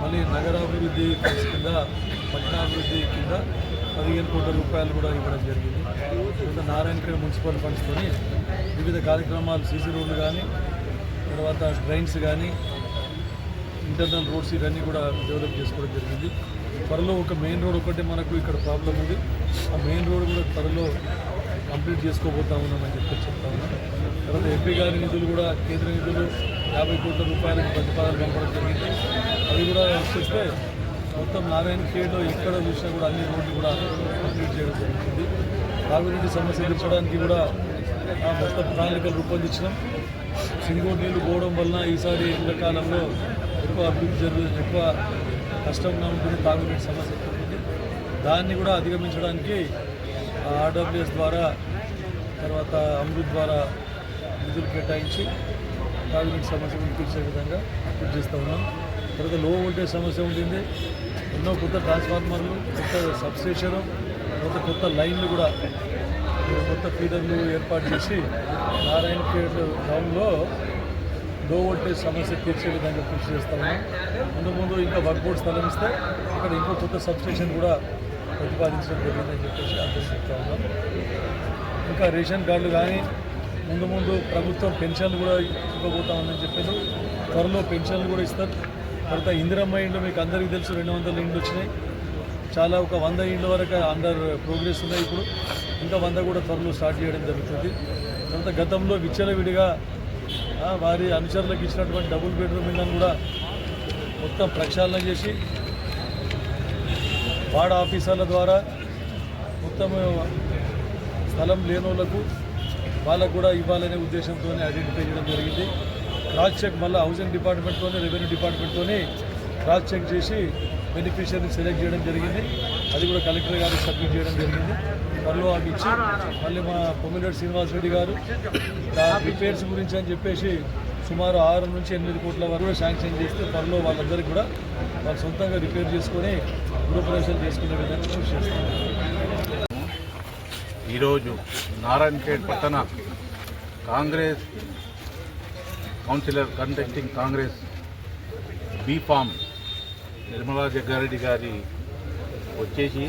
మళ్ళీ నగరాభివృద్ధి కింద పట్టణాభివృద్ధి కింద పదిహేను కోట్ల రూపాయలు కూడా ఇవ్వడం జరిగింది. ఇంకా నారాయణఖేడ్ మున్సిపల్ ఫండ్స్తో వివిధ కార్యక్రమాలు సీసీ రోడ్లు కానీ తర్వాత డ్రైన్స్ కానీ ఇంటర్నల్ రోడ్స్ ఇవన్నీ కూడా డెవలప్ చేసుకోవడం జరిగింది. త్వరలో ఒక మెయిన్ రోడ్ ఒకటి మనకు ఇక్కడ ప్రాబ్లం ఉంది. ఆ మెయిన్ రోడ్ కూడా త్వరలో కంప్లీట్ చేసుకోబోతా ఉన్నామని చెప్పి చెప్తా ఉన్నాం. తర్వాత ఎంపీ గారి నిధులు కూడా కేంద్ర నిధులు యాభై కోట్ల రూపాయలకు ప్రతిపాదన పంపడం జరిగింది. అవి కూడా చేస్తే మొత్తం నారాయణ ఖేడ్లో ఎక్కడ చూసినా కూడా అన్ని రోడ్లు కూడా కంప్లీట్ చేయడం జరుగుతుంది. తాగునీటి సమస్య తీర్చడానికి కూడా ఆ మొత్తం ప్రణాళికలు రూపొందించడం సింగోడ్ నీళ్ళు పోవడం వలన ఈసారి ఎండాకాలంలో ఎక్కువ అభివృద్ధి జరుగు ఎక్కువ కష్టంగా ఉంటుంది తాగునీటి సమస్య ఉంటుంది దాన్ని కూడా అధిగమించడానికి ఆర్డబ్ల్యూఎస్ ద్వారా తర్వాత అమృత్ ద్వారా నిధులు కేటాయించి తాగునీటి సమస్యను తీర్చే విధంగా అభివృద్ధి చేస్తూ ఉన్నాం. తర్వాత లో వోల్టేజ్ సమస్య ఉంటుంది ఎన్నో కొత్త ట్రాన్స్ఫార్మర్లు కొత్త సబ్స్టేషను కొత్త కొత్త లైన్లు కూడా కొత్త ఫీడర్లు ఏర్పాటు చేసి నారాయణ ఖేడ్ టౌన్లో లో వోల్టేజ్ సమస్య తీర్చే విధంగా కృషి చేస్తాము. ముందు ముందు ఇంకా వర్క్ బోర్డ్ స్థలం ఇస్తే ఇక్కడ ఇంకో కొత్త సబ్స్టేషన్ కూడా ప్రతిపాదించడం జరిగిందని చెప్పేసి అర్థం చెప్తా ఉన్నాం. ఇంకా రేషన్ కార్డులు కానీ ముందు ముందు ప్రభుత్వం పెన్షన్లు కూడా ఇవ్వబోతామని చెప్పేసి చెప్పారు త్వరలో పెన్షన్లు కూడా ఇస్తారు. తర్వాత ఇందిరమ్మ ఇండ్లు మీకు అందరికీ తెలుసు రెండు వందల ఇండ్లు వచ్చినాయి. చాలా ఒక వంద ఇండ్ల వరకు అండర్ ప్రోగ్రెస్ ఉన్నాయి ఇప్పుడు. ఇంకా వంద కూడా త్వరలో స్టార్ట్ చేయడం జరుగుతుంది. తర్వాత గతంలో విచ్చలవిడిగా వారి అనుచరులకు ఇచ్చినటువంటి డబుల్ బెడ్రూమ్ ఇళ్ళను కూడా మొత్తం ప్రక్షాళన చేసి వార్డ్ ఆఫీసర్ల ద్వారా మొత్తం స్థలం లేనోళ్ళకు వాళ్ళకు వాళ్ళకు కూడా ఇవ్వాలనే ఉద్దేశంతో ఐడెంటిఫై చేయడం జరిగింది. క్రాస్ చెక్ మళ్ళీ హౌసింగ్ డిపార్ట్మెంట్తోనే రెవెన్యూ డిపార్ట్మెంట్తోనే క్రాస్ చెక్ చేసి బెనిఫిషియరీని సెలెక్ట్ చేయడం జరిగింది. అది కూడా కలెక్టర్ గారికి సబ్మిట్ చేయడం జరిగింది. త్వరలో అవి ఇచ్చి మళ్ళీ మా పొమ్మిరెడ్డి శ్రీనివాస్ రెడ్డి గారు రిపేర్స్ గురించి అని చెప్పేసి సుమారు ఆరు నుంచి ఎనిమిది కోట్ల వరకు శాంక్షన్ చేస్తే త్వరలో వాళ్ళందరికీ కూడా వాళ్ళు సొంతంగా రిపేర్ చేసుకొని గృహప్రవేశాలు చేసుకునే విధంగా కృషి చేస్తారు ఈరోజు నారాయణఖేడ్ పట్టణ Congress councillor contesting Congress B form Nirmala Jaggareddy గారి వచ్చేసి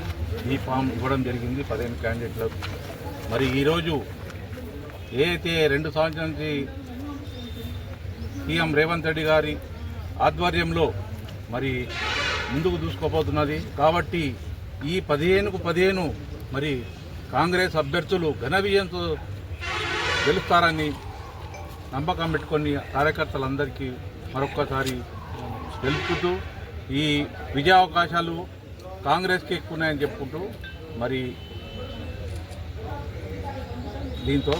ఈ ఫామ్ ఇవ్వడం జరిగింది పదిహేను క్యాండిడేట్లకు. మరి ఈరోజు ఏదైతే రెండు సంవత్సరాల నుంచి సీఎం రేవంత్ రెడ్డి గారి ఆధ్వర్యంలో మరి ముందుకు దూసుకోబోతున్నది కాబట్టి ఈ పదిహేనుకు పదిహేను మరి కాంగ్రెస్ అభ్యర్థులు ఘన విజయంతో గెలుస్తారని నమ్మకం పెట్టుకొని కార్యకర్తలందరికీ మరొక్కసారి తెలుపుతూ ఈ విజయావకాశాలు కాంగ్రెస్కి ఎక్కువ ఉన్నాయని చెప్పుకుంటూ మరి దీంతో